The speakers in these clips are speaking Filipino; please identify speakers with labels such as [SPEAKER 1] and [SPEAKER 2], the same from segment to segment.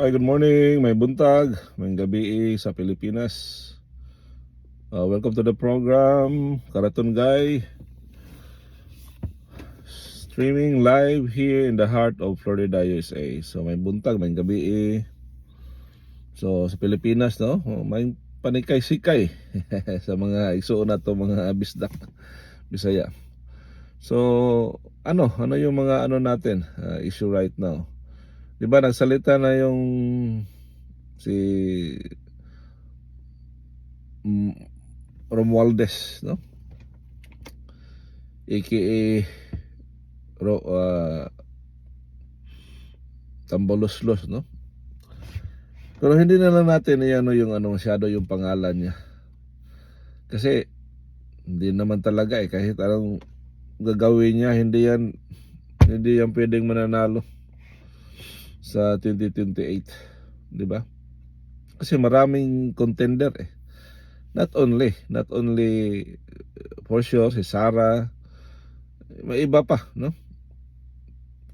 [SPEAKER 1] Hi, good morning. May buntag, may gabi sa Pilipinas. Uh, welcome to the program, Karaton Guy. Streaming live here in the heart of Florida, USA. So may buntag, may gabi. So sa Pilipinas, no, oh, may panikay-sikay sa mga igsuon na to mga bisdak Bisaya. So ano, ano yung mga ano natin uh, issue right now? 'Di ba nagsalita na yung si Romualdez, no? AKA Ro, uh, Tamboloslos, no? Pero hindi na lang natin ano yung ano masyado yung pangalan niya. Kasi hindi naman talaga eh kahit anong gagawin niya hindi yan hindi yan pwedeng mananalo sa 2028, 'di ba? Kasi maraming contender eh. Not only, not only uh, for sure si Sara, may iba pa, no?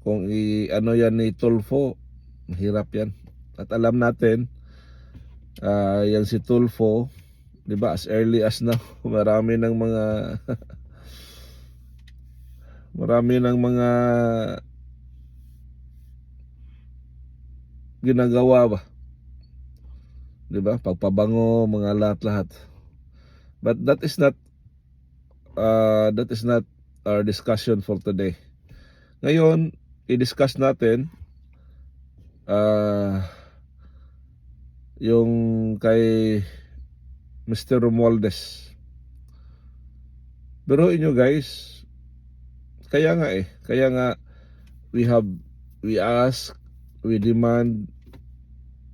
[SPEAKER 1] Kung i ano yan ni Tulfo, mahirap yan. At alam natin, ah yan si Tulfo, 'di ba? As early as now, marami ng mga marami ng mga ginagawa ba? 'Di ba? Pagpabango, mga lahat-lahat. But that is not uh, that is not our discussion for today. Ngayon, i-discuss natin uh, yung kay Mr. Romualdez. Pero inyo guys, kaya nga eh, kaya nga we have we ask, we demand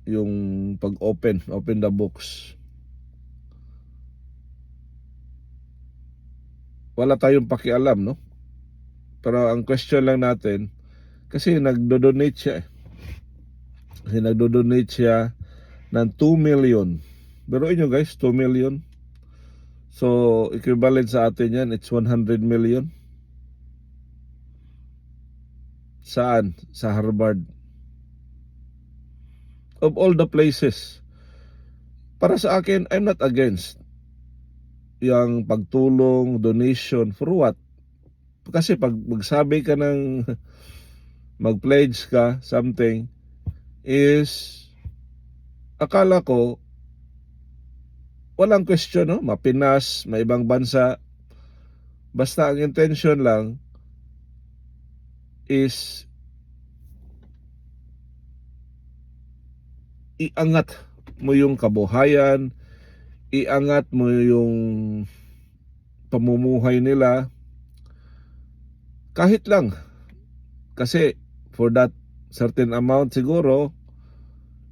[SPEAKER 1] yung pag-open, open the books. Wala tayong pakialam, no? Pero ang question lang natin, kasi nagdo-donate siya eh. Kasi nagdo-donate siya ng 2 million. Pero inyo guys, 2 million. So, equivalent sa atin yan, it's 100 million. Saan? Sa Harvard. Of all the places. Para sa akin, I'm not against yung pagtulong, donation, for what? Kasi pag magsabi ka ng mag-pledge ka something is akala ko walang question no mapinas may ibang bansa basta ang intention lang is iangat mo yung kabuhayan iangat mo yung pamumuhay nila. Kahit lang. Kasi for that certain amount siguro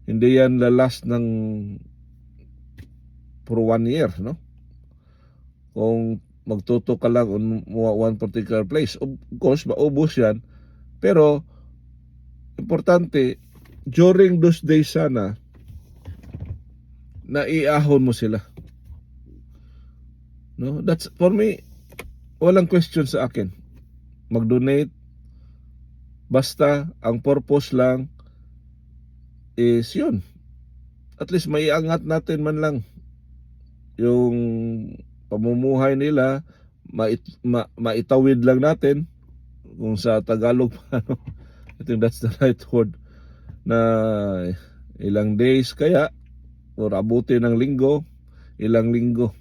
[SPEAKER 1] hindi yan lalas ng for one year no? Kung magtuto ka lang on one particular place of course maubos yan. Pero importante during those days sana na iahon mo sila. No? That's for me walang question sa akin. Mag-donate. Basta ang purpose lang is yun. At least maiangat natin man lang yung pamumuhay nila mait, ma, maitawid lang natin kung sa Tagalog ano. I think that's the right word na ilang days kaya or abuti ng linggo ilang linggo.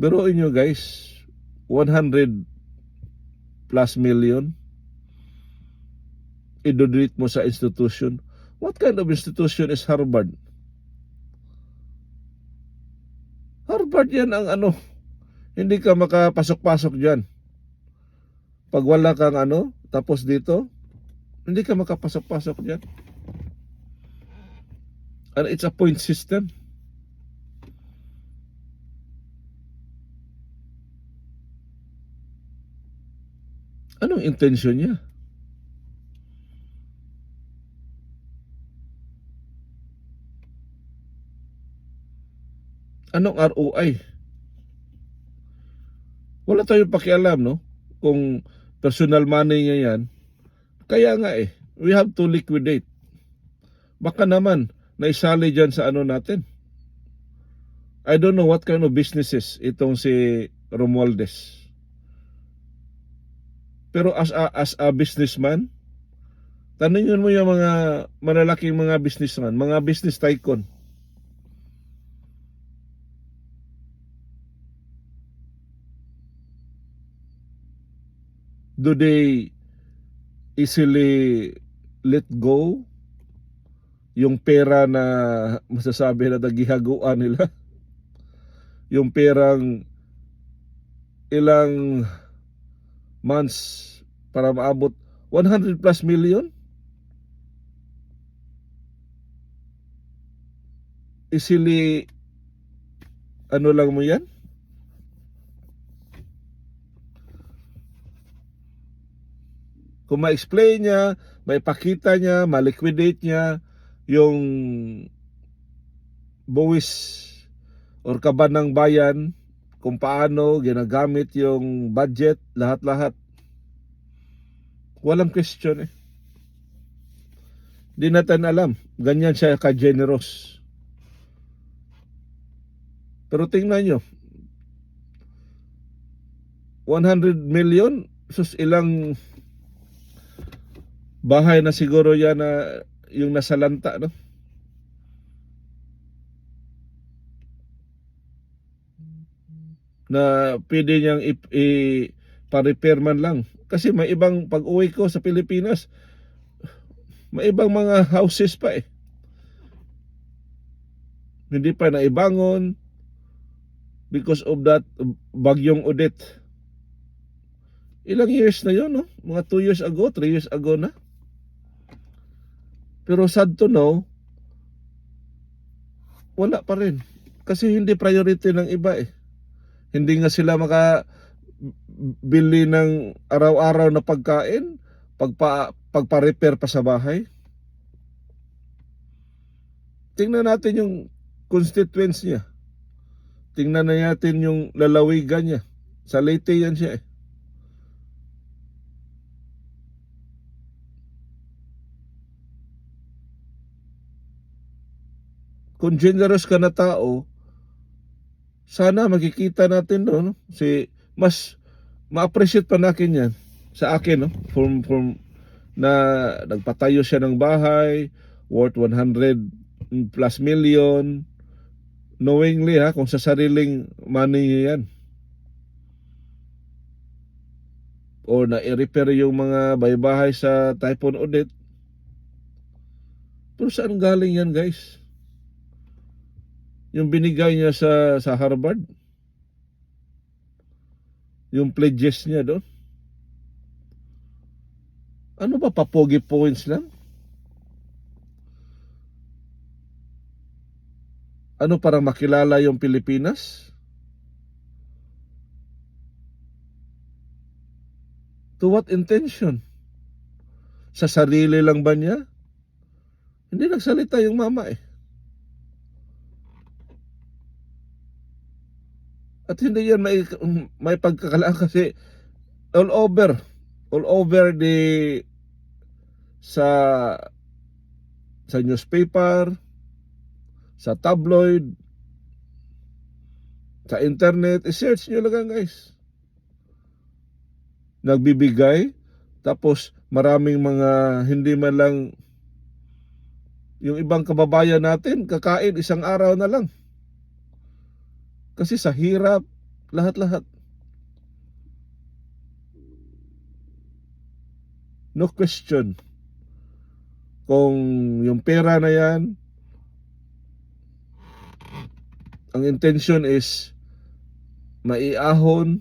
[SPEAKER 1] Pero inyo guys 100 plus million idodonate mo sa institution. What kind of institution is Harvard? Harvard yan ang ano hindi ka makapasok-pasok dyan. Pag wala kang ano tapos dito hindi ka makapasok-pasok dyan and it's a point system anong intention niya Anong ROI? Wala tayong pakialam, no? Kung personal money niya yan. Kaya nga eh, we have to liquidate. Baka naman, naisali dyan sa ano natin. I don't know what kind of businesses itong si Romualdez. Pero as a, as a businessman, tanungin mo yung mga malalaking mga businessman, mga business tycoon. Do they easily let go yung pera na masasabi na nagihaguan nila? Yung perang ilang months para maabot 100 plus million? Easily ano lang mo yan? Kung ma-explain niya, maipakita niya, ma-liquidate niya yung buwis or kaban ng bayan kung paano ginagamit yung budget, lahat-lahat. Walang question eh. Di natin alam. Ganyan siya ka-generous. Pero tingnan nyo. 100 million, sus ilang bahay na siguro yan na yung nasa lanta, no? na pwede niyang i, i pa-repair man lang. Kasi may ibang pag-uwi ko sa Pilipinas, may ibang mga houses pa eh. Hindi pa naibangon because of that bagyong Odette. Ilang years na yon no? Mga 2 years ago, 3 years ago na. Pero sad to know, wala pa rin. Kasi hindi priority ng iba eh. Hindi nga sila maka bili ng araw-araw na pagkain, pagpa, pagpa-repair pa sa bahay. Tingnan natin yung constituents niya. Tingnan na natin yung lalawigan niya. Sa Leyte yan siya eh. Kung generous ka na tao, sana makikita natin no, no? si mas ma-appreciate pa natin yan sa akin no? From from na nagpatayo siya ng bahay worth 100 plus million knowingly ha kung sa sariling money niya yan. Or na i-repair yung mga baybahay sa Typhoon Odette pero saan galing yan guys yung binigay niya sa sa Harvard? Yung pledges niya doon? Ano ba papogi points lang? Ano para makilala yung Pilipinas? To what intention? Sa sarili lang ba niya? Hindi nagsalita yung mama eh At hindi yan may, may pagkakalaan kasi all over, all over the sa sa newspaper, sa tabloid, sa internet, i-search nyo lang guys. Nagbibigay, tapos maraming mga hindi man lang yung ibang kababayan natin, kakain isang araw na lang. Kasi sa hirap, lahat-lahat. No question. Kung yung pera na yan, ang intention is maiahon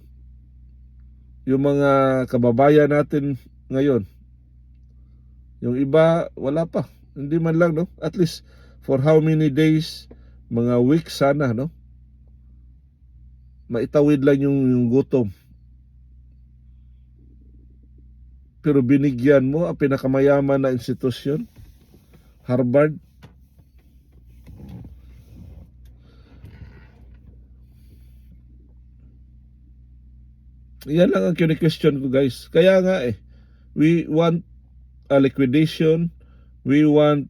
[SPEAKER 1] yung mga kababayan natin ngayon. Yung iba, wala pa. Hindi man lang, no? At least, for how many days, mga weeks sana, no? Maitawid lang yung, yung gutom. Pero binigyan mo ang pinakamayaman na institusyon, Harvard. Yan lang ang kini-question ko guys. Kaya nga eh, we want a liquidation, we want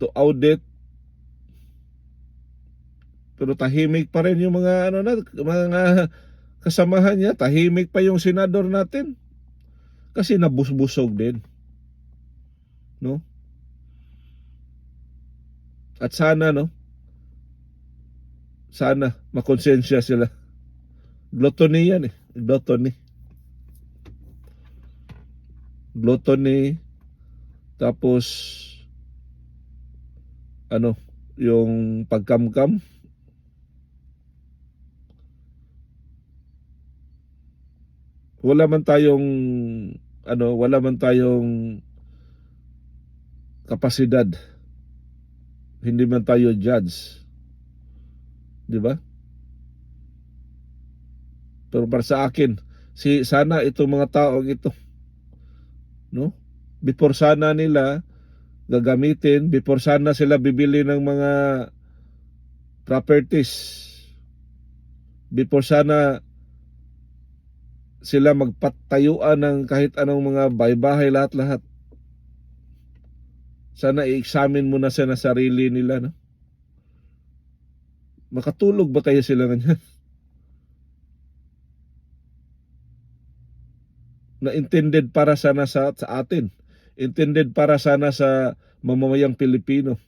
[SPEAKER 1] to audit pero tahimik pa rin yung mga ano na mga kasamahan niya. Tahimik pa yung senador natin. Kasi nabusbusog din. No? At sana no? Sana makonsensya sila. Gluttony yan eh. Gluttony. Gluttony. Tapos ano yung pagkamkam wala man tayong ano wala man tayong kapasidad. Hindi man tayo judge. Di ba? Pero para sa akin si sana itong mga taong ito no? Before sana nila gagamitin before sana sila bibili ng mga properties before sana sila magpatayuan ng kahit anong mga baybahay lahat-lahat. Sana i-examine sa na sarili nila no? Makatulog ba kaya sila ganyan na intended para sana sa, sa atin. Intended para sana sa mamamayang Pilipino